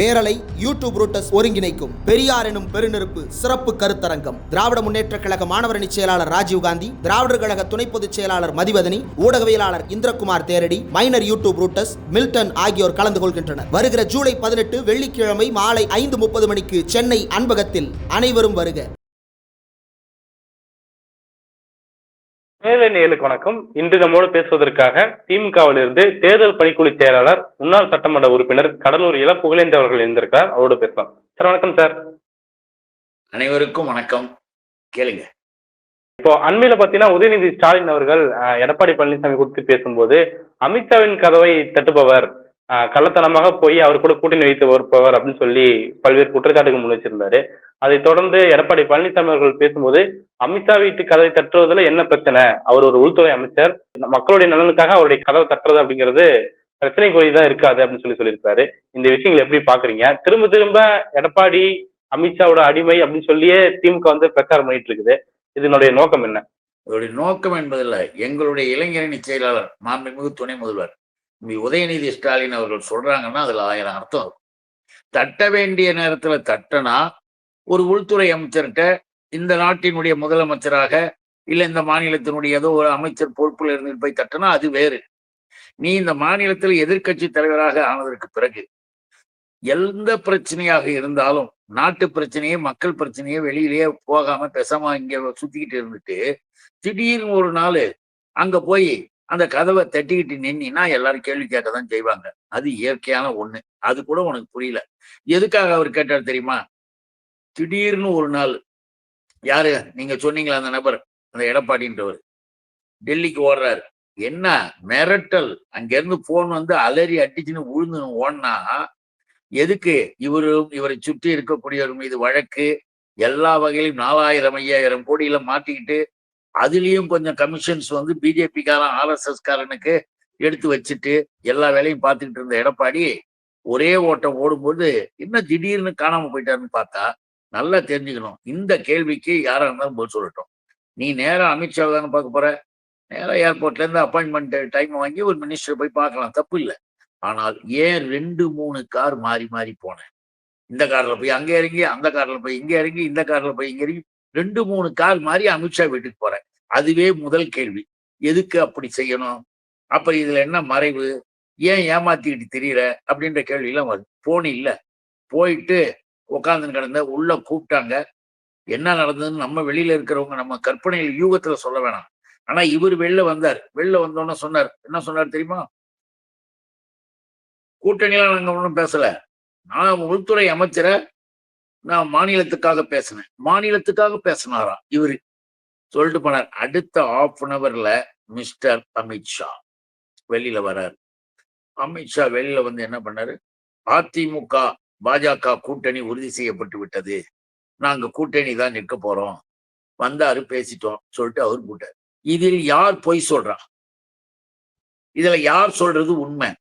பேரலை யூடியூப் ரூட்டஸ் ஒருங்கிணைக்கும் பெரியார் எனும் பெருநெருப்பு சிறப்பு கருத்தரங்கம். திராவிட முன்னேற்ற கழக மாணவரணி செயலாளர் ராஜீவ்காந்தி திராவிடர் கழக துணை பொதுச் செயலாளர் மதிவதனி ஊடகவியலாளர் இந்திரகுமார் தேரடி மைனர் யூடியூப் ரூட்டஸ் மில்டன் ஆகியோர் கலந்து கொள்கின்றனர். வருகிற ஜூலை பதினெட்டு வெள்ளிக்கிழமை மாலை ஐந்து முப்பது மணிக்கு சென்னை அன்பகத்தில் அனைவரும் வருக. மேலை வணக்கம். இன்று நம்மோடு பேசுவதற்காக திமுகவில் இருந்து தேர்தல் பணிக்குழு செயலாளர் முன்னாள் சட்டமன்ற உறுப்பினர் கடலூர் இள புகழேந்தி அவர்கள் இருந்திருக்கிறார் அவரோடு பேசலாம். சார் வணக்கம் சார். அனைவருக்கும் வணக்கம். கேளுங்க. இப்போ அண்மையில பாத்தீங்கன்னா உதயநிதி ஸ்டாலின் அவர்கள் எடப்பாடி பழனிசாமி குறித்து பேசும்போது அமித்ஷாவின் கதவை தட்டுபவர் கள்ளத்தனமாக போய் அவர் கூட கூட்டணி வைத்து வருப்பவர் அப்படின்னு சொல்லி பல்வேறு குற்றச்சாட்டுகள் முன் வச்சிருந்தாரு. அதைத் தொடர்ந்து எடப்பாடி பழனிசாமி அவர்கள் பேசும்போது அமித்ஷா வீட்டு கதவை தட்டுறதுல என்ன பிரச்சனை? அவர் ஒரு உள்துறை அமைச்சர். மக்களுடைய நலனுக்காக அவருடைய கதவை தட்டுறது அப்படிங்கிறது பிரச்சனைக்குரியதான் இருக்காது அப்படின்னு சொல்லி சொல்லியிருக்காரு. இந்த விஷயங்களை எப்படி பாக்குறீங்க? திரும்ப திரும்ப எடப்பாடி அமித்ஷாவோட அடிமை அப்படின்னு சொல்லியே திமுக வந்து பிரச்சாரம் பண்ணிட்டு இருக்குது. இதனுடைய நோக்கம் என்ன? இதனுடைய நோக்கம் என்பதில்லை. எங்களுடைய இளைஞரணி செயலாளர் மாண்புமிகு துணை முதல்வர். உதயநிதி ஸ்டாலின் அவர்கள் சொல்றாங்கன்னா அதுல ஆயிரம் அர்த்தம் இருக்கும். தட்ட வேண்டிய நேரத்துல தட்டனா ஒரு உள்துறை அமைச்சர்கிட்ட இந்த நாட்டினுடைய முதலமைச்சராக இல்ல இந்த மாநிலத்தினுடைய ஏதோ ஒரு அமைச்சர் பொறுப்புல இருந்து போய் தட்டனா அது வேறு. நீ இந்த மாநிலத்தில் எதிர்க்கட்சி தலைவராக ஆனதற்கு பிறகு எந்த பிரச்சனையாக இருந்தாலும் நாட்டு பிரச்சனையே மக்கள் பிரச்சனையே வெளியிலேயே போகாம பெசமா இங்க சுத்திக்கிட்டு இருந்துட்டு திடீர்னு ஒரு நாள் அங்க போய் அந்த கதவை தட்டிக்கிட்டு நின்னா எல்லாரும் கேள்வி கேட்க தான் செய்வாங்க. அது இயற்கையான ஒண்ணு. அது கூட உனக்கு புரியல. எதுக்காக அவர் கேட்டார் தெரியுமா? திடீர்னு ஒரு நாள் யாரு? நீங்க சொன்னீங்களா அந்த நபர்? அந்த எடப்பாடின்றவர். டெல்லிக்கு ஓடுறாரு. என்ன? மிரட்டல். அங்கிருந்து போன் வந்து அலறி அடிச்சுன்னு விழுந்து ஓடினா எதுக்கு? இவரும் இவரை சுற்றி இருக்கக்கூடியவர் மீது வழக்கு. எல்லா வகையிலும் நாலாயிரம் ஐயாயிரம் கோடியில மாட்டிக்கிட்டு அதுலயும் கொஞ்சம் கமிஷன்ஸ் வந்து பிஜேபிக்காரன் ஆர்எஸ்எஸ்காரனுக்கு எடுத்து வச்சுட்டு எல்லா வேலையும் பார்த்துக்கிட்டு இருந்த எடப்பாடி ஒரே ஓட்டம் ஓடும்போது என்ன திடீர்னு காணாம போயிட்டாருன்னு பார்த்தா நல்லா தெரிஞ்சுக்கணும். இந்த கேள்விக்கு யாராக இருந்தாலும் பதில் சொல்லட்டும். நீ நேரா அமித்ஷா தானே பார்க்க போற? நேராக ஏர்போர்ட்ல இருந்து அப்பாயின்மெண்ட் டைம் வாங்கி ஒரு மினிஸ்டர் போய் பார்க்கலாம். தப்பு இல்லை. ஆனால் ஏன் ரெண்டு மூணு கார் மாறி மாறி போனேன் இந்த கார்ல போய் அங்கே இறங்கி அந்த கார்ல போய் இங்க இறங்கி இந்த கார்ல போய் இங்க இறங்கி ரெண்டு மூணு கார் மாறி அமித்ஷா வீட்டுக்கு போறேன் அதுவே முதல் கேள்வி. எதுக்கு அப்படி செய்யணும்? அப்ப இதுல என்ன மறைவு? ஏன் ஏமாத்திக்கிட்டு தெரியற? அப்படின்ற கேள்வி எல்லாம் வருது போன் இல்ல. போயிட்டு உட்காந்துன்னு கிடந்த உள்ள கூப்பிட்டாங்க. என்ன நடந்ததுன்னு நம்ம வெளியில இருக்கிறவங்க நம்ம கற்பனையில் யூகத்துல சொல்ல வேணாம். ஆனா இவர் வெளில வந்தார். வெளில வந்தோன்னு சொன்னார். என்ன சொன்னார் தெரியுமா? கூட்டணியெல்லாம் நாங்க ஒன்றும் பேசல. நான் உள்துறை அமைச்சரை நான் மாநிலத்துக்காக பேசினேன். மாநிலத்துக்காக பேசினாரா? இவரு. சொல்லிட்டு போனார். அடுத்த ஆஃப் அன் அவர்ல மிஸ்டர் அமித்ஷா வெளியில வர்றாரு அமித்ஷா வெளியில வந்து என்ன பண்ணாரு? அதிமுக பாஜக கூட்டணி உறுதி செய்யப்பட்டு விட்டது. நாங்க கூட்டணி தான் நிற்க போறோம். வந்தாரு பேசிட்டோம். சொல்லிட்டு அவர் போட்டார் இதில் யார் பொய் சொல்றா? இதுல யார் சொல்றது உண்மை?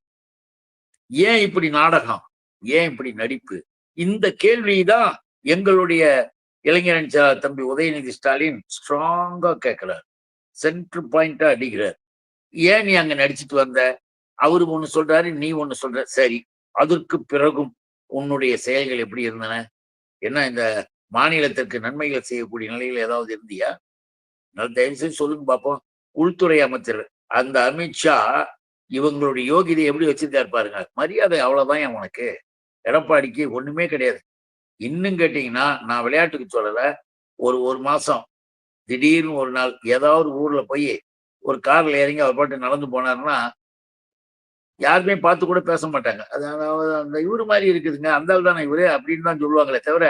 ஏன் இப்படி நாடகம்? ஏன் இப்படி நடிப்பு? இந்த கேள்விதான் எங்களுடைய இளைஞரன் தம்பி உதயநிதி ஸ்டாலின் ஸ்ட்ராங்கா கேட்கிறார். சென்ட்ரு பாயிண்டா அடிக்கிறார். ஏன் நீ அங்க நடிச்சிட்டு வந்த? அவரு ஒண்ணு சொல்றாரு நீ ஒண்ணு சொல்ற. சரி அதற்கு பிறகும் உன்னுடைய செயல்கள் எப்படி இருந்தன? என்ன இந்த மாநிலத்திற்கு நன்மைகள் செய்யக்கூடிய நிலையில் ஏதாவது இருந்தியா? நல்ல தயவு செய்து சொல்லுங்க பார்ப்போம் உள்துறை அமைச்சர் அந்த அமித்ஷா இவங்களுடைய யோகிதை எப்படி வச்சிருக்காரு பாருங்க. மரியாதை அவ்வளவுதான் உனக்கு. எடப்பாடிக்கு ஒண்ணுமே கிடையாது. இன்னும் கேட்டீங்கன்னா நான் விளையாட்டுக்கு சொல்லல. ஒரு ஒரு மாசம் திடீர்னு ஒரு நாள் ஏதாவது ஊர்ல போய் ஒரு கார்ல இறங்கி அவர் பாட்டு நடந்து போனாருன்னா யாருமே பார்த்து கூட பேச மாட்டாங்க. அது அதாவது அந்த இவரு மாதிரி இருக்குதுங்க. அந்த ஆள் தானே இவரு அப்படின்னு தான் சொல்லுவாங்களே தவிர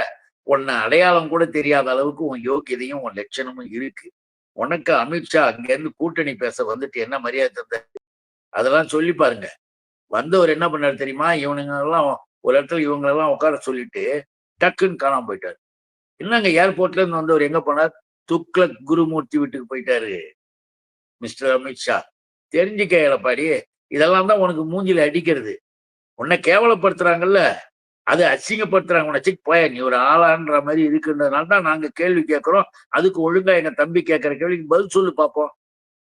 உன்னை அடையாளம் கூட தெரியாத அளவுக்கு உன் யோக்கியதையும் உன் லட்சணமும் இருக்கு. உனக்கு அமித்ஷா அங்கேருந்து கூட்டணி பேச வந்துட்டு என்ன மரியாதை தந்த? அதெல்லாம் சொல்லி பாருங்க. வந்தவர் என்ன பண்ணார் தெரியுமா? இவனுங்க எல்லாம் ஒரு இடத்துல இவங்களெல்லாம் உட்கார சொல்லிட்டு டக்குன்னு காணாம போயிட்டாரு. என்னங்க ஏர்போர்ட்ல இருந்து வந்தவர் எங்க போனார்? துக்ளக் குருமூர்த்தி வீட்டுக்கு போயிட்டாரு. மிஸ்டர் அமித்ஷா தெரிஞ்சுக்க எடப்பாடி இதெல்லாம் தான் உனக்கு மூஞ்சில அடிக்கிறது. உன்னை கேவலப்படுத்துறாங்கல்ல அது அசிங்கப்படுத்துறாங்க. உன்னை சிக் போய நீ ஒரு ஆளான்ற மாதிரி இருக்குன்றதுனால தான் நாங்க கேள்வி கேட்கிறோம். அதுக்கு ஒழுங்கா எங்க தம்பி கேட்கிற கேள்விக்கு பதில் சொல்லு பார்ப்போம்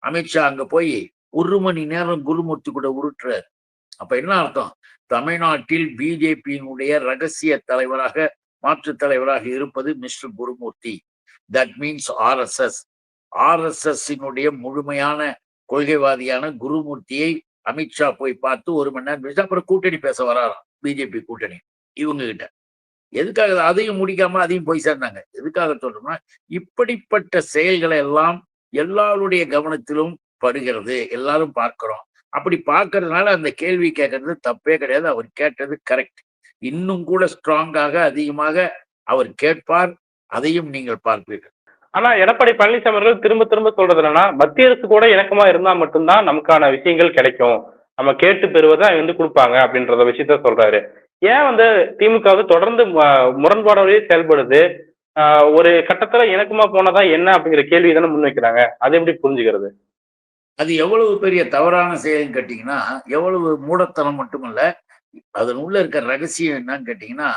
அமித்ஷா அங்க போய் ஒரு மணி நேரம் குருமூர்த்தி கூட உருட்டுறாரு. அப்ப என்ன அர்த்தம்? தமிழ்நாட்டில் பிஜேபியினுடைய ரகசிய தலைவராக மாற்று தலைவராக இருப்பது mister Gurumurthy. That means RSS ஆர்எஸ்எஸ்னுடைய முழுமையான கொள்கைவாதியான குருமூர்த்தியை அமித்ஷா போய் பார்த்து ஒரு மணி நேரம் பேசி அப்புறம் கூட்டணி பேச வராராம் பிஜேபி கூட்டணி இவங்க கிட்ட எதுக்காக அதையும் முடிக்காம அதையும் போய் சேர்ந்தாங்க? எதுக்காக சொல்றோம்னா இப்படிப்பட்ட செயல்களை எல்லாம் எல்லாருடைய கவனத்திலும் படுகிறது. எல்லாரும் பார்க்கிறோம். அப்படி பார்க்கறதுனால அந்த கேள்வி கேட்கறது தப்பே கிடையாது. அவர் கேட்டது கரெக்ட் இன்னும் கூட ஸ்ட்ராங்காக அதிகமாக அவர் கேட்பார். அதையும் நீங்கள் பார்ப்பீர்கள். ஆனா எடப்பாடி பழனிசாமி அவர்கள் திரும்ப திரும்ப சொல்றது என்னன்னா மத்திய அரசு கூட இணக்கமா இருந்தா மட்டும்தான் நமக்கான விஷயங்கள் கிடைக்கும். நம்ம கேட்டு பெறுவதை அவங்க வந்து கொடுப்பாங்க அப்படின்றத விஷயத்த சொல்றாரு. ஏன் வந்து திமுக வந்து தொடர்ந்து ம- செயல்படுது? ஒரு கட்டத்துல இணக்கமா போனதா என்ன அப்படிங்கிற கேள்வி தானே முன்வைக்கிறாங்க. அதை எப்படி புரிஞ்சுக்கிறது? அது எவ்வளவு பெரிய தவறான செயல்னு கேட்டிங்கன்னா எவ்வளவு மூடத்தனம் மட்டுமல்ல அதன் உள்ள இருக்க ரகசியம் என்னன்னு கேட்டிங்கன்னா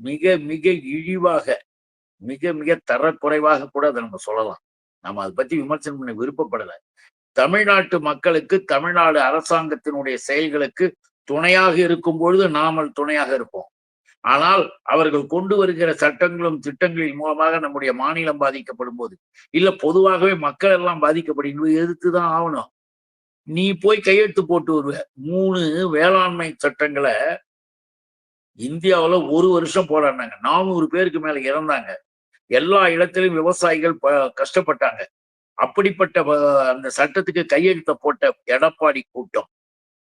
மிக மிக இழிவாக மிக மிக தரக்குறைவாக கூட அதை நம்ம சொல்லலாம். நம்ம அதை பற்றி விமர்சனம் பண்ண விருப்பப்படலை. தமிழ்நாட்டு மக்களுக்கு தமிழ்நாடு அரசாங்கத்தினுடைய செயல்களுக்கு துணையாக இருக்கும் பொழுது நாமல் துணையாக இருப்போம். ஆனால் அவர்கள் கொண்டு வருகிற சட்டங்களும் திட்டங்களின் மூலமாக நம்முடைய மாநிலம் பாதிக்கப்படும் போது இல்ல பொதுவாகவே மக்கள் எல்லாம் பாதிக்கப்படுகிறது எதிர்த்துதான் ஆகணும். நீ போய் கையெழுத்து போட்டு வருவ. மூணு வேளாண்மை சட்டங்களை இந்தியாவுல ஒரு வருஷம் போராடினாங்க. நானூறு பேருக்கு மேல இறந்தாங்க. எல்லா இடத்திலும் விவசாயிகள் ப- கஷ்டப்பட்டாங்க. அப்படிப்பட்ட அந்த சட்டத்துக்கு கையெழுத்த போட்ட எடப்பாடி கூட்டம்.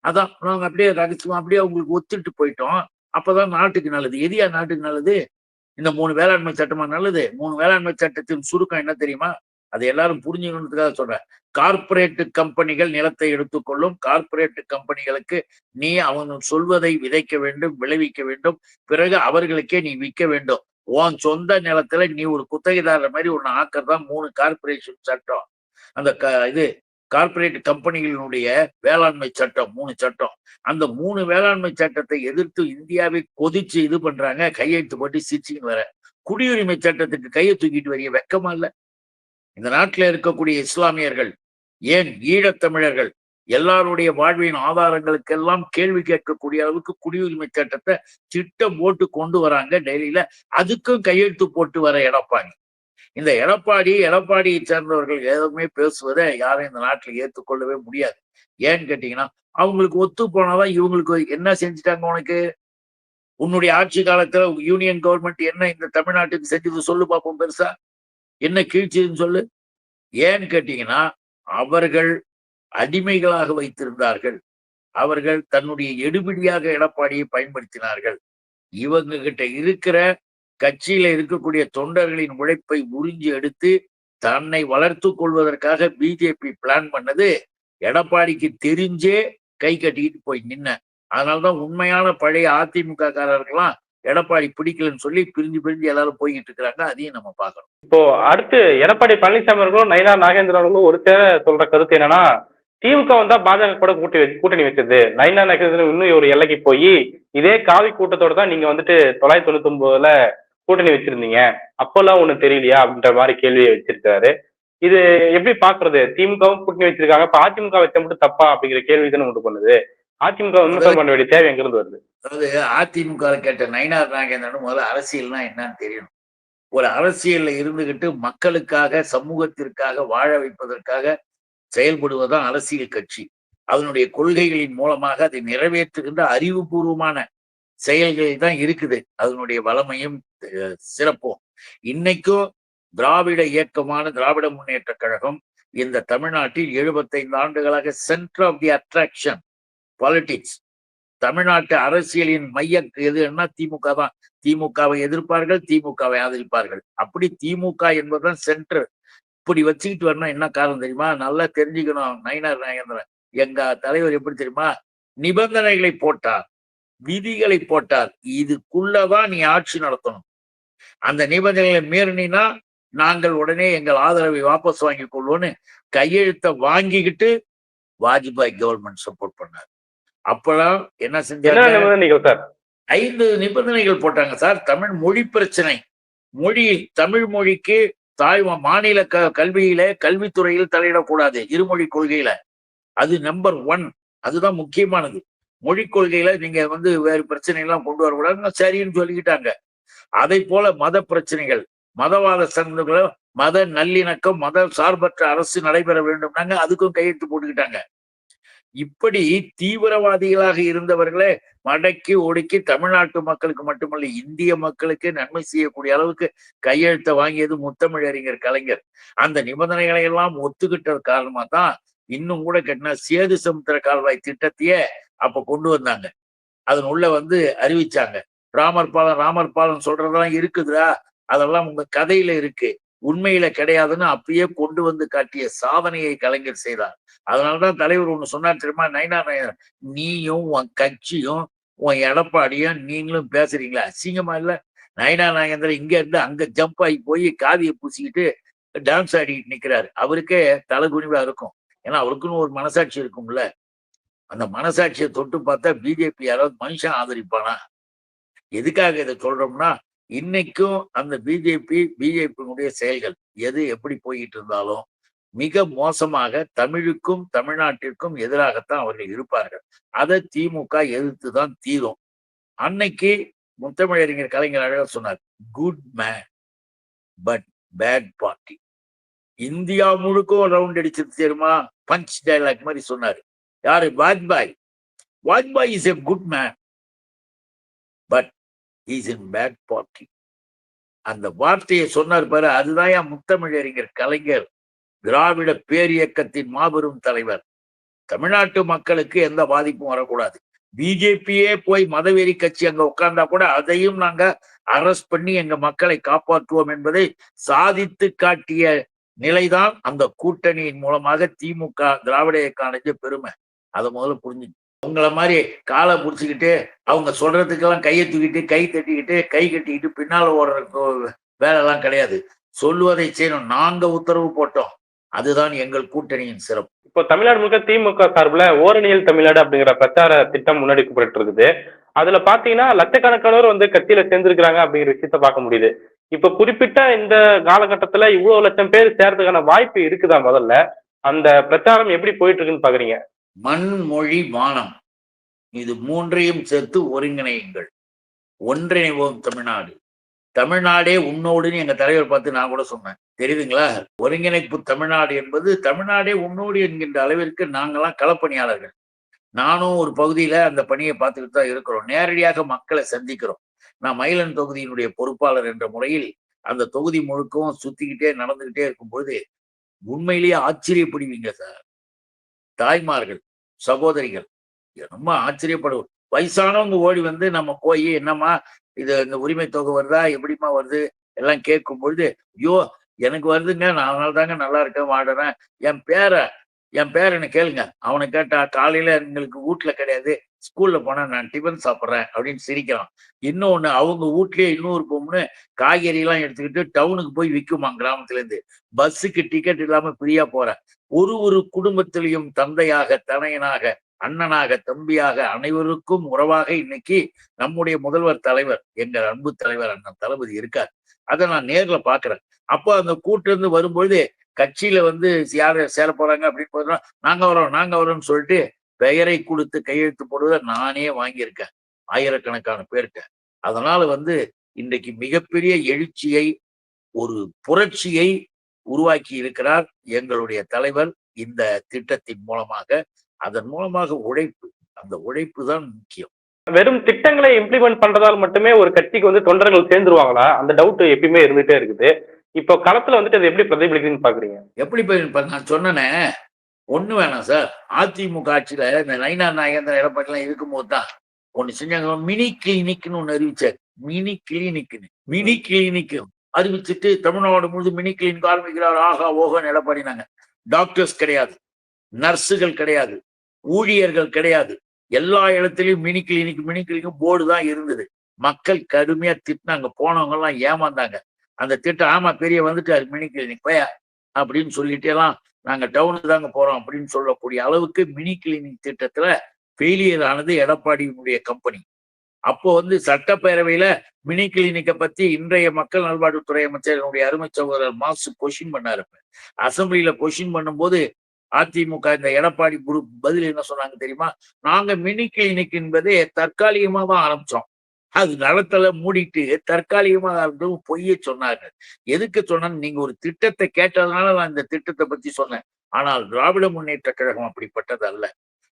அதான் நாங்க அப்படியே ரகசியம் அப்படியே அவங்களுக்கு ஒத்துட்டு போயிட்டோம். அப்பதான் நாட்டுக்கு நல்லது. எதியா நாட்டுக்கு நல்லது? இந்த மூணு வேளாண்மை சட்டமா நல்லது? மூணு வேளாண்மை சட்டத்தின் சுருக்கம் என்ன தெரியுமா? அது எல்லாரும் புரிஞ்சுக்கணுன்றதுக்காக சொல்றேன். கார்ப்பரேட் கம்பெனிகள் நிலத்தை எடுத்துக்கொள்ளும். கார்ப்பரேட் கம்பெனிகளுக்கு நீ அவங்க சொல்வதை விதைக்க வேண்டும் விளைவிக்க வேண்டும். பிறகு அவர்களுக்கே நீ விற்க வேண்டும். உன் சொந்த நிலத்துல நீ ஒரு குத்தகைதாரர் மாதிரி உன்னை ஆக்கறதா மூணு கார்ப்பரேஷன் சட்டம். அந்த க இது கார்ப்பரேட் கம்பெனிகளினுடைய வேளாண்மை சட்டம் மூணு சட்டம். அந்த மூணு வேளாண்மை சட்டத்தை எதிர்த்து இந்தியாவை கொதிச்சு இது பண்றாங்க கையெழுத்து போட்டு சிரிச்சுன்னு வர குடியுரிமை சட்டத்துக்கு கையை தூக்கிட்டு வரிய வெக்கமா இல்ல. இந்த நாட்டில் இருக்கக்கூடிய இஸ்லாமியர்கள் ஏன் ஈழத்தமிழர்கள் எல்லாருடைய வாழ்வின் ஆதாரங்களுக்கெல்லாம் கேள்வி கேட்கக்கூடிய அளவுக்கு குடியுரிமை சட்டத்தை திட்டம் போட்டு கொண்டு வராங்க டெல்லியில. அதுக்கும் கையெழுத்து போட்டு வர எடப்பாடி. இந்த எடப்பாடி எடப்பாடியை சேர்ந்தவர்கள் எதுவுமே பேசுவதை யாரும் இந்த நாட்டில் ஏற்றுக்கொள்ளவே முடியாது. ஏன்னு கேட்டீங்கன்னா அவங்களுக்கு ஒத்து போனாதான் இவங்களுக்கு என்ன செஞ்சுட்டாங்க உனக்கு? உன்னுடைய ஆட்சி காலத்துல யூனியன் கவர்மெண்ட் என்ன இந்த தமிழ்நாட்டுக்கு செஞ்சது சொல்லு பார்ப்போம் பெருசா. என்ன கீழ்ச்சின்னு சொல்லு. ஏன்னு கேட்டீங்கன்னா அவர்கள் அடிமைகளாக வைத்திருந்தார்கள். அவர்கள் தன்னுடைய எடுபிடியாக எடப்பாடியை பயன்படுத்தினார்கள். இவங்க கிட்ட இருக்கிற கட்சியில இருக்கக்கூடிய தொண்டர்களின் உழைப்பை உறிஞ்சி எடுத்து தன்னை வளர்த்து கொள்வதற்காக பிஜேபி பிளான் பண்ணது. எடப்பாடிக்கு தெரிஞ்சே கை கட்டிக்கிட்டு போய் நின்ன. அதனாலதான் உண்மையான பழைய அதிமுக காரர்கள்லாம் எடப்பாடி பிடிக்கலன்னு சொல்லி பிரிஞ்சு பிரிஞ்சு எல்லாரும் போய்கிட்டு இருக்கிறாங்க. அதையும் நம்ம பார்க்கணும். இப்போ அடுத்து எடப்பாடி பழனிசாமி அவர்களும் நயினா நாகேந்திரன் அவர்களும் ஒரு சொல்ற கருத்து என்னன்னா திமுக வந்தா பாஜக கூட கூட்டி கூட்டணி வச்சது. நயினா நாகேந்திரன் இன்னும் ஒரு எல்லைக்கு போய் இதே காவி கூட்டத்தோட தான் நீங்க வந்துட்டு தொள்ளாயிரத்தி தொண்ணூத்தி ஒன்பதுல கூட்டணி வச்சிருந்தீங்க. அப்பெல்லாம் ஒண்ணு தெரியலையா? அப்படின்ற மாதிரி கேள்வியை வச்சிருக்காரு இது எப்படி பாக்குறது? திமுகவும் கூட்டணி வச்சிருக்காங்க. இப்ப அதிமுக வச்ச மட்டும் தப்பா? அப்படிங்கிற கேள்வி தானே உண்டு பண்ணுது. அதிமுக விமர்சனம் பண்ண வேண்டிய தேவை எங்க இருந்து வருது? அதாவது அதிமுக கேட்ட நயினார் நாகேந்திரன் முதல்ல அரசியல்னா என்னன்னு தெரியணும். ஒரு அரசியல்ல இருந்துகிட்டு மக்களுக்காக சமூகத்திற்காக வாழ வைப்பதற்காக செயல்படுவதுதான் அரசியல் கட்சி. அதனுடைய கொள்கைகளின் மூலமாக அதை நிறைவேற்றுகின்ற அறிவுபூர்வமான செயல்கள் தான் இருக்குது. அதனுடைய வளமையும் சிறப்போம் இன்னைக்கும் திராவிட இயக்கமான திராவிட முன்னேற்ற கழகம் இந்த தமிழ்நாட்டில் எழுபத்தைந்து ஆண்டுகளாக centre of the attraction politics தமிழ்நாட்டு அரசியலின் மைய எதுன்னா திமுக தான். திமுகவை எதிர்ப்பார்கள் திமுகவை ஆதரிப்பார்கள். அப்படி திமுக என்பதுதான் சென்டர் இப்படி வச்சுக்கிட்டு வரணும் என்ன காரணம் தெரியுமா? நல்லா தெரிஞ்சுக்கணும் நயினார் நாகேந்திரன் எங்க தலைவர் எப்படி தெரியுமா? நிபந்தனைகளை போட்டார் விதிகளை போட்டார். இதுக்குள்ளதான் நீ ஆட்சி நடத்தணும். அந்த நிபந்தனைகளை மீறினா நாங்கள் உடனே எங்கள் ஆதரவை வாபஸ் வாங்கிக் கொள்வோம்னு கையெழுத்தை வாங்கிக்கிட்டு வாஜ்பாய் கவர்மெண்ட் சப்போர்ட் பண்ணார். அப்பெல்லாம் என்ன செஞ்சாங்க? ஐந்து நிபந்தனைகள் போட்டாங்க சார். தமிழ் மொழி பிரச்சனை. மொழி தமிழ் மொழிக்கு தாய் மாநில க கல்வியில கல்வித்துறையில் தலையிடக்கூடாது. இருமொழி கொள்கையில. அது நம்பர் ஒன் அதுதான் முக்கியமானது. மொழிக் கொள்கையில நீங்க வந்து வேறு பிரச்சனை எல்லாம் கொண்டு வரக்கூடாதுன்னு சரின்னு சொல்லிக்கிட்டாங்க. அதை போல மத பிரச்சனைகள் மதவாத சங்கங்களும் மத நல்லிணக்கம் மத சார்பற்ற அரசு நடைபெற வேண்டும்னாங்க அதுக்கும் கையெழுத்து போட்டுக்கிட்டாங்க. இப்படி தீவிரவாதிகளாக இருந்தவர்களே மடக்கி ஒடுக்கி தமிழ்நாட்டு மக்களுக்கு மட்டுமல்ல இந்திய மக்களுக்கு நன்மை செய்யக்கூடிய அளவுக்கு கையெழுத்தை வாங்கியது முத்தமிழறிஞர் கலைஞர். அந்த நிபந்தனைகளை எல்லாம் ஒத்துக்கிட்டது காரணமா தான் இன்னும் கூட கட்டின சேது சமுத்திர கால்வாய் திட்டத்தையே அப்ப கொண்டு வந்தாங்க. அதன் உள்ள வந்து அறிவிச்சாங்க. ராமர் பாலம் ராமர் பாலம் சொல்றதெல்லாம் இருக்குதுடா. அதெல்லாம் உங்க கதையில இருக்கு. உண்மையில கிடையாதுன்னு அப்பயே கொண்டு வந்து காட்டிய சாதனையை கலைஞர் செய்தார். அதனாலதான் தலைவர் ஒண்ணு சொன்னார் தெரியுமா? நைனா நயனா நீயும் உன் கட்சியும் உன் எடப்பாடியும் நீங்களும் பேசுறீங்களா? அசிங்கமா இல்ல? நயனா நாயந்திரன் இங்க இருந்து அங்க ஜம்ப் ஆகி போய் காதியை பூசிக்கிட்டு டான்ஸ் ஆடிக்கிட்டு நிக்கிறாரு. அவருக்கே தலைகுனிவா இருக்கும். ஏன்னா அவருக்குன்னு ஒரு மனசாட்சி இருக்கும்ல. அந்த மனசாட்சியை தொட்டு பார்த்தா பிஜேபி யாராவது மனுஷன் ஆதரிப்பானா? எதுக்காக இதை சொல்றோம்னா இன்னைக்கும் அந்த பிஜேபி பிஜேபியினுடைய செயல்கள் எது எப்படி போயிட்டு இருந்தாலும் மிக மோசமாக தமிழுக்கும் தமிழ்நாட்டிற்கும் எதிராகத்தான் அவர்கள் இருப்பார்கள். அதை திமுக எதிர்த்து தான் தீரும். அன்னைக்கு முத்தமிழறிஞர் கலைஞர் அழகா சொன்னார் good man but bad party India முழுக்கும் round அடிச்சது தெரியுமா? பஞ்ச் டைலாக் மாதிரி சொன்னாரு. யாரு? Vajpayee. Vajpayee is a good man but is in bad party அந்த வார்த்தையை சொன்னார் பாரு அதுதான் என் முத்தமிழறிஞர் கலைஞர் திராவிட பேரியக்கத்தின் மாபெரும் தலைவர். தமிழ்நாட்டு மக்களுக்கு எந்த பாதிப்பும் வரக்கூடாது. பிஜேபியே போய் மதவெறி கட்சி அங்க உட்கார்ந்தா கூட அதையும் நாங்க அரஸ்ட் பண்ணி எங்க மக்களை காப்பாற்றுவோம் என்பதை சாதித்து காட்டிய நிலைதான் அந்த கூட்டணியின் மூலமாக திமுக திராவிட இயக்கம் அடைஞ்ச பெருமை. அதை முதல்ல புரிஞ்சு உங்களை மாதிரி காலை பிடிச்சிக்கிட்டு அவங்க சொல்றதுக்கெல்லாம் கையை தூக்கிட்டு கை தட்டிக்கிட்டு கை கட்டிக்கிட்டு பின்னால் ஓடுற வேலைலாம் கிடையாது. சொல்லுவதை செய்யணும். நாங்க உத்தரவு போட்டோம். அதுதான் எங்கள் கூட்டணியின் சிறப்பு. இப்போ தமிழ்நாடு முழுக்க திமுக சார்பில் ஓரணியல் தமிழ்நாடு அப்படிங்கிற பிரச்சார திட்டம் முன்னெடுக்கப்பட்டு இருக்குது அதுல பாத்தீங்கன்னா லட்சக்கணக்கானவர் வந்து கட்சியில சேர்ந்திருக்கிறாங்க அப்படிங்கிற விஷயத்த பார்க்க முடியுது. இப்ப குறிப்பிட்ட இந்த காலகட்டத்துல இவ்வளவு லட்சம் பேர் சேர்றதுக்கான வாய்ப்பு இருக்குதா முதல்ல? அந்த பிரச்சாரம் எப்படி போயிட்டு இருக்குன்னு பாக்குறீங்க? மண் மொழி வானம். இது மூன்றையும் சேர்த்து ஒருங்கிணையுங்கள். ஒன்றிணைவோம் தமிழ்நாடு. தமிழ்நாடே உன்னோடுன்னு எங்க தலைவர் பார்த்து நான் கூட சொன்னேன். தெரியுதுங்களா? ஒருங்கிணைப்பு தமிழ்நாடு என்பது தமிழ்நாடே உன்னோடு என்கின்ற அளவிற்கு நாங்கெல்லாம் களப்பணியாளர்கள். நானும் ஒரு பகுதியில அந்த பணியை பார்த்துக்கிட்டு தான் இருக்கிறோம். நேரடியாக மக்களை சந்திக்கிறோம். நான் மயிலன் தொகுதியினுடைய பொறுப்பாளர் என்ற முறையில் அந்த தொகுதி முழுக்கவும் சுத்திக்கிட்டே நடந்துகிட்டே இருக்கும்போது உண்மையிலேயே ஆச்சரியப்படுவீங்க சார். தாய்மார்கள் சகோதரிகள். ரொம்ப ஆச்சரியப்படுவோம். வயசானவங்க ஓடி வந்து நம்ம போய் என்னம்மா இது இந்த உரிமை தொகை வருதா? எப்படிம்மா வருது? எல்லாம் கேட்கும் பொழுது ஐயோ எனக்கு வருதுங்க. நான் அதனால தாங்க நல்லா இருக்கேன் வாடுறேன். என் பேரை என் பேரனை கேளுங்க. அவனை கேட்டா காலையில எங்களுக்கு வீட்டுல கிடையாது. ஸ்கூல்ல போனா நான் டிஃபன் சாப்பிட்றேன் அப்படின்னு சிரிக்கலாம் இன்னொன்னு அவங்க வீட்லயே இன்னொரு பொம்னு காய்கறி எல்லாம் எடுத்துக்கிட்டு டவுனுக்கு போய் விற்குமா கிராமத்துல இருந்து பஸ்ஸுக்கு டிக்கெட் இல்லாம ஃப்ரீயா போற. ஒரு ஒரு குடும்பத்திலையும் தந்தையாக தனையனாக அண்ணனாக தம்பியாக அனைவருக்கும் உறவாக இன்னைக்கு நம்முடைய முதல்வர் தலைவர் எங்க அன்பு தலைவர் அண்ணன் தளபதி இருக்கார். அதை நான் நேர்ல பாக்குறேன் அப்போ அந்த கூட்டு இருந்து வரும்பொழுது கட்சியில வந்து யார் சேர போறாங்க அப்படின்னு பார்த்தோம்னா நாங்க வரோம் நாங்க வரோம்னு சொல்லிட்டு பெயரை கொடுத்து கையெழுத்து போடுவதை நானே வாங்கியிருக்கேன். ஆயிரக்கணக்கான பேர்கிட்ட அதனால வந்து இன்றைக்கு மிகப்பெரிய எழுச்சியை ஒரு புரட்சியை உருவாக்கி இருக்கிறார் எங்களுடைய தலைவர் இந்த திட்டத்தின் மூலமாக. அதன் மூலமாக உழைப்பு அந்த உழைப்பு தான் முக்கியம். வெறும் திட்டங்களை இம்ப்ளிமெண்ட் பண்றதால் மட்டுமே ஒரு கட்சிக்கு வந்து தொண்டர்கள் சேர்ந்துருவாங்களா? அந்த டவுட் எப்பயுமே இருந்துட்டே இருக்குது. இப்போ களத்துல வந்துட்டு அது எப்படி பிரதிபலிக்குதுன்னு பாக்குறீங்க எப்படி நான் சொன்னனே ஒண்ணு வேணாம் சார். அதிமுக ஆட்சியில இந்த நைனா நாகேந்திர எடப்பாடிலாம் இருக்கும்போது தான் ஒண்ணு செஞ்சாங்க. மினி கிளினிக்னு ஒண்ணு அறிவிச்சார். மினி கிளினிக்னு. மினி கிளினிக் அறிவிச்சுட்டு தமிழ்நாடு முழுது மினி கிளினிக் ஆரம்பிக்கிறார். ஆகா ஓகோன்னு எடப்பாடினாங்க டாக்டர்ஸ் கிடையாது. நர்ஸுகள் கிடையாது. ஊழியர்கள் கிடையாது. எல்லா இடத்துலயும் mini clinic mini clinic board தான் இருந்தது. மக்கள் கடுமையா திட்டினாங்க. போனவங்க எல்லாம் ஏமாந்தாங்க. அந்த திட்டம் ஆமா பெரிய வந்துட்டாரு மினி கிளினிக். போய? அப்படின்னு சொல்லிட்டு எல்லாம் நாங்க டவுனுக்கு தாங்க போறோம் அப்படின்னு சொல்லக்கூடிய அளவுக்கு மினி கிளினிக் திட்டத்துல ஃபெயிலியர் ஆனது எடப்பாடியினுடைய கம்பெனி அப்போ வந்து சட்டப்பேரவையில மினி கிளினிக்கை பத்தி இன்றைய மக்கள் நல்வாழ்வுத்துறை அமைச்சர் என்னுடைய அருமை சகோதரர் மாசு கொஷின் பண்ணாரு அசம்பிளியில கொஷின் பண்ணும்போது அதிமுக இந்த எடப்பாடி குரூப் பதில் என்ன சொன்னாங்க தெரியுமா? நாங்க மினி கிளினிக் என்பதே தற்காலிகமா தான் ஆரம்பிச்சோம். அது நலத்துல மூடிட்டு தற்காலிகமாக இருந்தும் பொய்ய சொன்னாங்க. எதுக்கு சொன்னா நீங்க ஒரு திட்டத்தை கேட்டதுனால நான் இந்த திட்டத்தை பத்தி சொன்னேன். ஆனால் திராவிட முன்னேற்ற கழகம் அப்படிப்பட்டது அல்ல.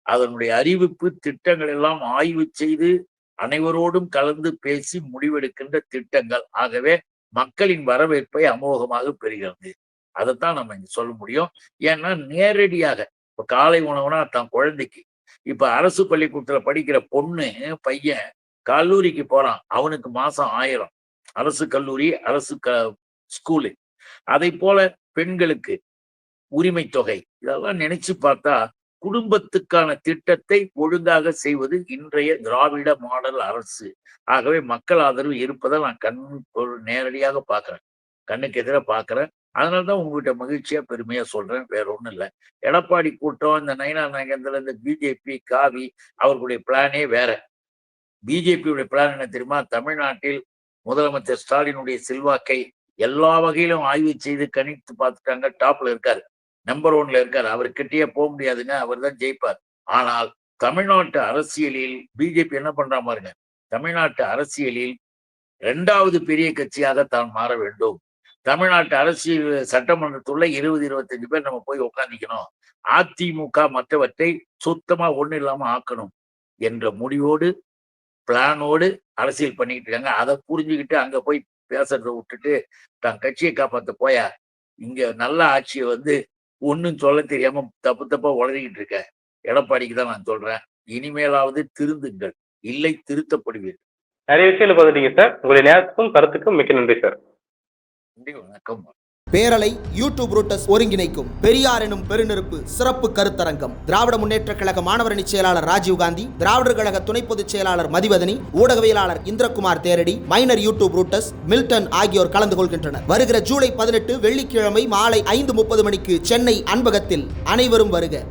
அதனுடைய அறிவிப்பு திட்டங்கள் எல்லாம் ஆய்வு செய்து அனைவரோடும் கலந்து பேசி முடிவெடுக்கின்ற திட்டங்கள். ஆகவே மக்களின் வரவேற்பை அமோகமாக பெறுகிறது. அதைத்தான் நம்ம இங்க சொல்ல முடியும். ஏன்னா நேரடியாக இப்ப காலை உணவுனா தன் குழந்தைக்கு. இப்ப அரசு பள்ளிக்கூடத்துல படிக்கிற பொண்ணு பையன் கல்லூரிக்கு போறான். அவனுக்கு மாசம் ஆயிரம். அரசு கல்லூரி அரசு க ஸ்கூலு அதை போல பெண்களுக்கு உரிமை தொகை. இதெல்லாம் நினைச்சு பார்த்தா குடும்பத்துக்கான திட்டத்தை ஒழுங்காக செய்வது இன்றைய திராவிட மாடல் அரசு. ஆகவே மக்கள் ஆதரவு இருப்பதை நான் கண் நேரடியாக பார்க்கறேன். கண்ணுக்கு எதிர அதனால அதனாலதான் உங்ககிட்ட மகிழ்ச்சியா பெருமையா சொல்றேன். வேற ஒண்ணும் இல்லை. எடப்பாடி கூட்டம் இந்த நயனா நாகேந்திர இந்த பிஜேபி காவி அவர்களுடைய பிளானே வேற. பிஜேபியுடைய பிளான் என்ன தெரியுமா? தமிழ்நாட்டில் முதலமைச்சர் ஸ்டாலினுடைய செல்வாக்கை எல்லா வகையிலும் ஆய்வு செய்து கணித்து பார்த்துட்டாங்க. டாப்ல இருக்காரு. நம்பர் ஒன்ல இருக்காரு. அவர் கிட்டயே போக முடியாதுங்க. அவர் தான் ஜெயிப்பார். ஆனால் தமிழ்நாட்டு அரசியலில் பிஜேபி என்ன பண்றா பாருங்க. தமிழ்நாட்டு அரசியலில் இரண்டாவது பெரிய கட்சியாக தான் மாற வேண்டும். தமிழ்நாட்டு அரசியல் சட்டமன்றத்துள்ள இருபது இருபத்தஞ்சு பேர் நம்ம போய் உட்காந்துக்கணும் அதிமுக மற்றவற்றை சுத்தமா ஒண்ணு இல்லாம ஆக்கணும் என்ற முடிவோடு பிளானோடு அரசியல் பண்ணிக்கிட்டு இருக்காங்க. அதை புரிஞ்சுக்கிட்டு அங்க போய் பேசுறத விட்டுட்டு தான் கட்சியை காப்பாத்த போயா? இங்க நல்ல ஆட்சியை வந்து ஒண்ணும் சொல்ல தெரியாம தப்பு தப்பா உளறிக்கிட்டு இருக்க. எடப்பாடிக்கு தான் நான் சொல்றேன். இனிமேலாவது திருந்துங்கள். இல்லை திருத்தப்படுவீர்கள். நிறைய விஷயங்களை பார்த்துட்டீங்க சார். உங்களுடைய நேரத்துக்கும் கருத்துக்கும் மிக்க நன்றி சார். நன்றி வணக்கம். பேரலை யூடியூப் ரூட்டஸ் ஒருங்கிணைக்கும் பெரியார் எனும் பெருநெருப்பு சிறப்பு கருத்தரங்கம். திராவிட முன்னேற்ற கழக மாணவரணி செயலாளர் ராஜீவ்காந்தி திராவிடர் கழக துணை பொதுச் செயலாளர் மதிவதனி ஊடகவியலாளர் இந்திரகுமார் தேரடி மைனர் யூடியூப் ரூட்டஸ் மில்டன் ஆகியோர் கலந்து கொள்கின்றனர். வருகிற ஜூலை பதினெட்டு வெள்ளிக்கிழமை மாலை ஐந்து முப்பது மணிக்கு சென்னை அன்பகத்தில் அனைவரும் வருக.